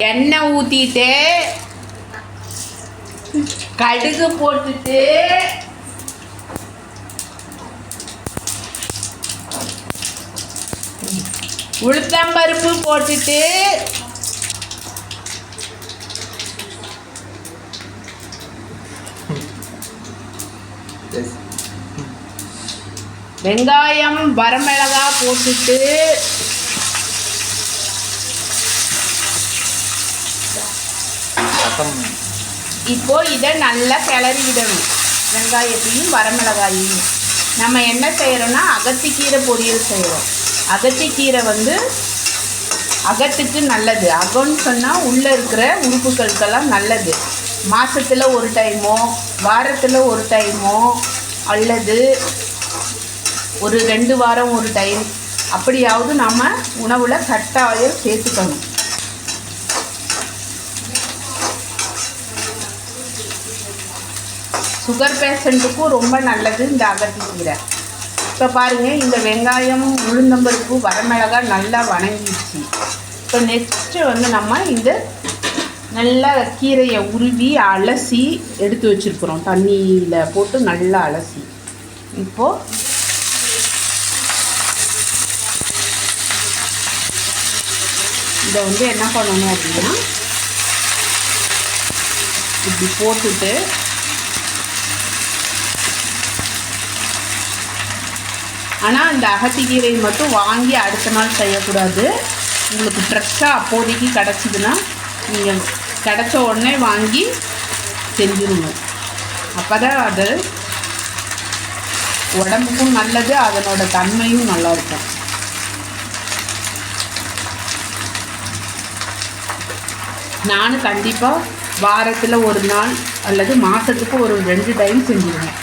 எண்ணெய் ஊற்றிட்டு கடுகு போட்டுட்டு உளுத்தம்பருப்பு போட்டுட்டு வெங்காயம் வரமிளகா போட்டுட்டு இப்போ இதை நல்லா கிளறி விடணும் வெங்காயத்தையும் வரமிளகாயையும். நம்ம என்ன செய்கிறோன்னா அகத்திக்கீரை பொரியல் செய்கிறோம் அகத்திக்கீரை வந்து அகத்துக்கு நல்லது. அகம்னு சொன்னால் உள்ளே இருக்கிற உறுப்புகளுக்கெல்லாம் நல்லது. மாதத்தில் ஒரு டைமோ வாரத்தில் ஒரு டைமோ அல்லது ஒரு ரெண்டு வாரம் ஒரு டைம் அப்படியாவது நம்ம உணவில் கட்டாயம் சேர்த்துக்கணும். சுகர் பேஷண்ட்டுக்கும் ரொம்ப நல்லது இந்த அகத்திக்கீரை இப்போ பாருங்கள் இந்த வெங்காயம் உளுந்தம்பருப்பு வரமிளகா நல்லா வணங்கிடுச்சு. இப்போ நெக்ஸ்ட்டு வந்து நம்ம இந்த நல்லா கீரையை உருவி அலசி எடுத்து வச்சுருக்குறோம். தண்ணியில் போட்டு நல்லா அலசி. இப்போது இதை வந்து என்ன பண்ணணும் அப்படின்னா இப்படி போட்டுட்டு ஆனால் இந்த அகத்திக்கீரை மட்டும் வாங்கி அடுத்த நாள் செய்யக்கூடாது. உங்களுக்கு ஃப்ரெஷ்ஷாக அப்போதைக்கு கிடச்சிதுன்னா நீங்கள் கிடச்ச உடனே வாங்கி செஞ்சுருங்க. அப்போ தான் அது உடம்புக்கும் நல்லது அதனோட தன்மையும் நல்லாயிருக்கும் நானும் கண்டிப்பாக வாரத்தில் ஒரு நாள் அல்லது மாதத்துக்கு ஒரு ரெண்டு டைம் செஞ்சுருவேன்.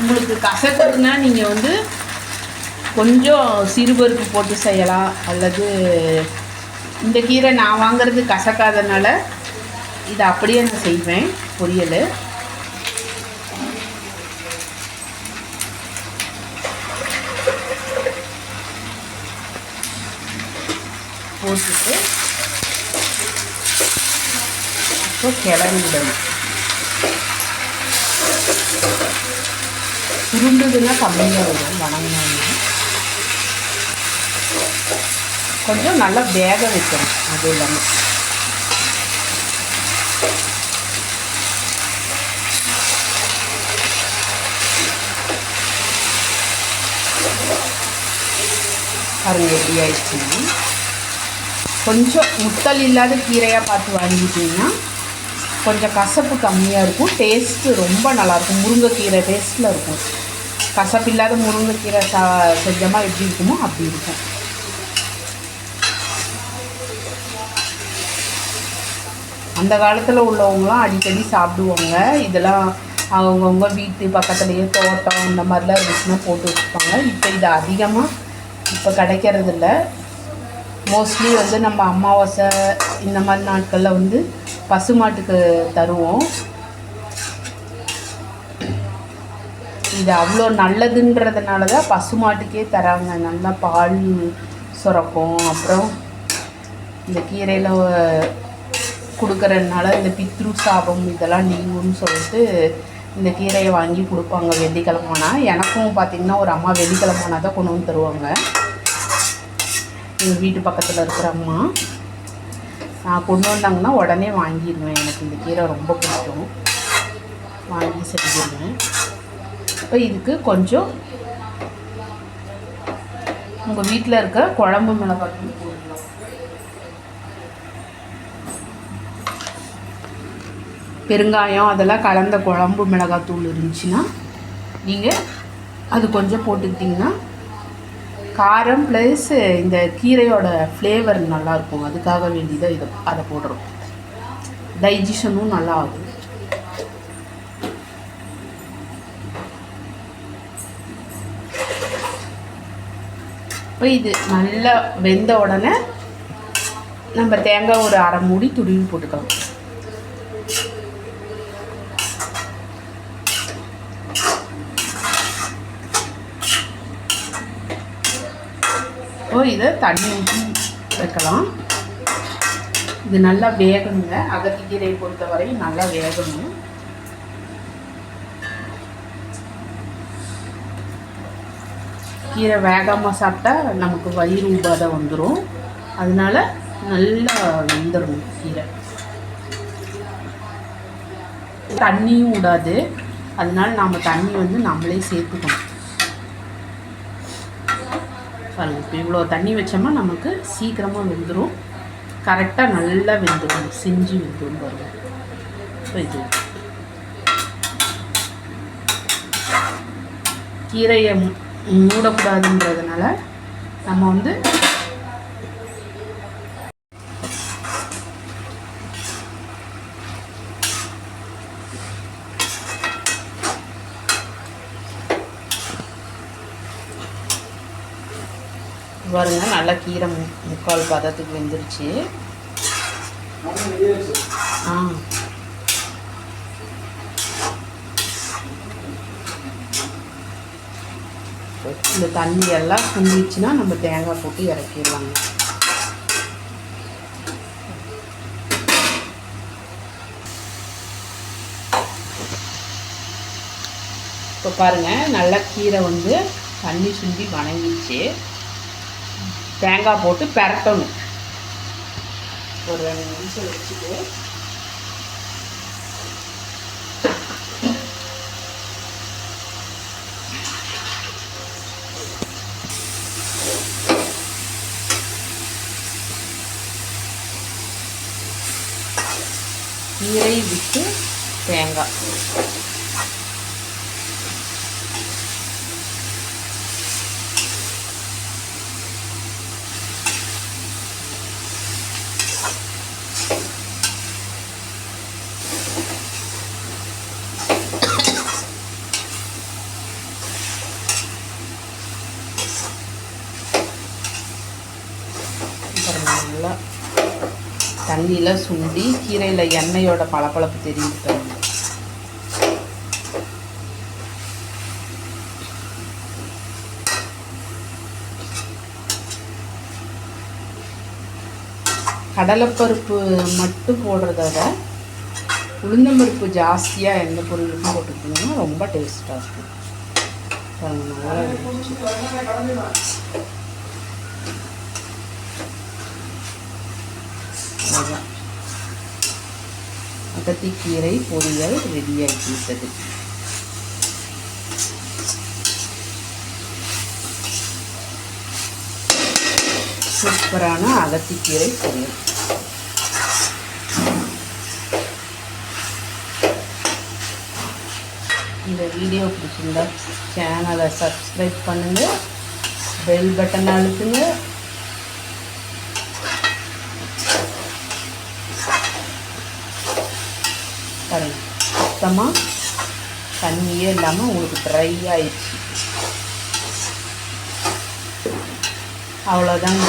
உங்களுக்கு கசக்கிறதுனா நீங்கள் வந்து கொஞ்சம் சிறுபருப்பு போட்டு செய்யலாம். அல்லது இந்த கீரை நான் வாங்கிறது கசக்காதனால இதை அப்படியே நான் செய்வேன் பொரியல். போட்டுட்டு அப்போ கிளம்பிடணும் சுருண்டுதுன்னா கம்மியாக வரும் வணங்கினோம்னா. கொஞ்சம் நல்லா வேக வைக்கணும் அது இல்லாமல் அது ரெடி ஆயிடுச்சுன்னா கொஞ்சம் முத்தல் இல்லாத கீரையாக பார்த்து வாங்கிட்டீங்கன்னா கொஞ்சம் கசப்பு கம்மியாக இருக்கும். டேஸ்ட்டு ரொம்ப நல்லாயிருக்கும் முருங்கைக்கீரை டேஸ்ட்டில் இருக்கும். கசப்பு இல்லாத முருங்கைக்கீரை சா செஞ்சமாக எப்படி இருக்குமோ அப்படி இருக்கும். அந்த காலத்தில் உள்ளவங்களாம் அடிக்கடி சாப்பிடுவாங்க. இதெல்லாம் அவங்கவுங்க வீட்டு பக்கத்துலேயே தோட்டம் இந்த மாதிரிலாம் இருந்துச்சுன்னா போட்டு வச்சுப்பாங்க. இப்போ இது அதிகமாக இப்போ கிடைக்கிறதில்ல. மோஸ்ட்லி வந்து நம்ம அமாவாசை இந்த மாதிரி நாட்களில் வந்து பசுமாட்டுக்கு தருவோம். இது அவ்வளோ நல்லதுன்றதுனால தான் பசுமாட்டுக்கே தராங்க. நல்லா பால் சுரக்கும். அப்புறம் இந்த கீரையில் கொடுக்குறதுனால இந்த பித்ரு சாபம் இதெல்லாம் நீங்கும்னு சொல்லிட்டு இந்த கீரையை வாங்கி கொடுப்பாங்க வெள்ளிக்கிழமானா. எனக்கும் பார்த்திங்கன்னா ஒரு அம்மா வெள்ளிக்கிழமானா தான் கொண்டு வந்து தருவாங்க. எங்கள் வீட்டு பக்கத்தில் இருக்கிற அம்மா. நான் கொண்டு வந்தாங்கன்னா உடனே வாங்கிடுவேன். எனக்கு இந்த கீரை ரொம்ப பிடிக்கும். வாங்கி செஞ்சிடுவேன். இப்போ இதுக்கு கொஞ்சம் உங்கள் வீட்டில் இருக்க குழம்பு மிளகாய் தூள் போடலாம் பெருங்காயம் அதெல்லாம் கலந்த குழம்பு மிளகாய் தூள் இருந்துச்சுன்னா நீங்கள் அது கொஞ்சம் போட்டுக்கிட்டிங்கன்னா காரம் ப்ளஸ் இந்த கீரையோட ஃப்ளேவர் நல்லாயிருக்கும் அதுக்காக வேண்டியதாக இதை அதை போடுறோம். டைஜஷனும் நல்லா ஆகும். இப்போ இது நல்லா வெந்த உடனே நம்ம தேங்காய் ஒரு அரை மூடி துருவி போட்டுக்கலாம். இப்போ இதை தண்ணி ஊற்றி வைக்கலாம். இது நல்லா வேகணுங்க. அகத்திக்கீரையை பொறுத்தவரையும் நல்லா வேகணும். கீரை வேகாமல் சாப்பிட்டா நமக்கு வயிறு உபாதை வந்துடும் அதனால நல்லா வெந்துடும் கீரை. தண்ணியும் விடாது அதனால நாம் தண்ணி வந்து நம்மளே சேர்த்துக்கணும். பாருங்க இப்போ இவ்வளோ தண்ணி வச்சோமா நமக்கு சீக்கிரமாக வெந்துடும் கரெக்டாக நல்லா வெந்துடும் செஞ்சு வெந்துடும் பாருங்க. ஸோ இது. கீரையை மூடக்கூடாதுன்றதுனால நம்ம வந்து பாருங்க நல்லா கீரை முக்கால் பதத்துக்கு வெந்துருச்சு. ஆ. இந்த தண்ணி எல்லாம் சுண்டிச்சுன்னா நம்ம தேங்காய் போட்டு இறக்கிடலாங்க. இப்போ பாருங்கள் நல்லா கீரை வந்து தண்ணி சுண்டி வணங்கிச்சு. தேங்காய் போட்டு பெரட்டணும். ஒரு ரெண்டு நிமிஷம் வச்சுட்டு கீரை விட்டு தேங்காய் அப்புறம் நல்லா தண்ணியில் சுண்டி கீரையில் எண்ணெயோட பளபளப்பு தெரியுது கடலைப்பருப்பு மட்டும் போடுறத விட உளுந்தம்பருப்பு ஜாஸ்தியாக எந்த பொருளுக்கும் போட்டுக்கிட்டிங்கன்னா ரொம்ப டேஸ்ட்டாக இருக்கும் பாருங்க, நல்லா வெந்துருச்சு. அவ்வளோதான் அகத்திக்கீரை பொரியல் ரெடியாகிவிட்டது சூப்பரான அகத்திக்கீரை பொரியல். இந்த வீடியோ பிடிச்சிருந்தா சேனலை சப்ஸ்கிரைப் பண்ணுங்கள் பெல் பட்டன் அழுத்துங்க பாருங்க சுத்தமாக தண்ணியே இல்லாமல் உங்களுக்கு ட்ரை ஆயிடுச்சு. அவ்வளோதாங்க